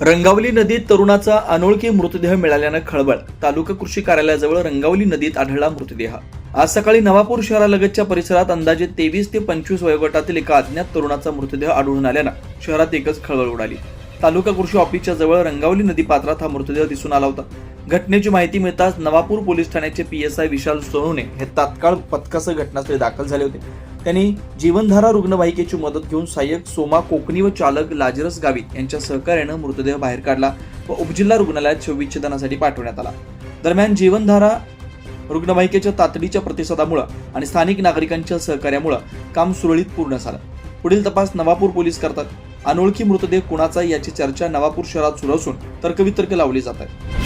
रंगावली नदीत तरुणाचा अनोळखी मृतदेह मिळाल्यानं खळबळ. तालुका कृषी कार्यालयाजवळ रंगावली नदीत आढळला मृतदेह. आज सकाळी नवापूर शहरालगतच्या परिसरात अंदाजे तेवीस ते पंचवीस वयोगटातील एका अज्ञात तरुणाचा मृतदेह आढळून आल्यानं शहरात एकच खळबळ उडाली. तालुका कृषी ऑफिसच्या जवळ रंगावली नदी पात्रात हा मृतदेह दिसून आला होता. घटनेची माहिती मिळताच नवापूर पोलीस ठाण्याचे पी एस आय विशाल सोनूने हे तात्काळ पथकासह घटनास्थळी दाखल झाले होते. त्यांनी जीवनधारा रुग्णवाहिकेची मदत घेऊन सहाय्यक सोमा कोकणी व चालक लाजरस गावित यांच्या सहकार्यानं मृतदेह बाहेर काढला व उपजिल्हा रुग्णालयात शवविच्छेदनासाठी पाठवण्यात आला. दरम्यान जीवनधारा रुग्णवाहिकेच्या तातडीच्या प्रतिसादामुळे आणि स्थानिक नागरिकांच्या सहकार्यामुळे काम सुरळीत पूर्ण झालं. पुढील तपास नवापूर पोलीस करतात. अनोळखी मृतदेह कुणाचा याची चर्चा नवापूर शहरात सुरू असून तर्कवितर्क लावली जात आहे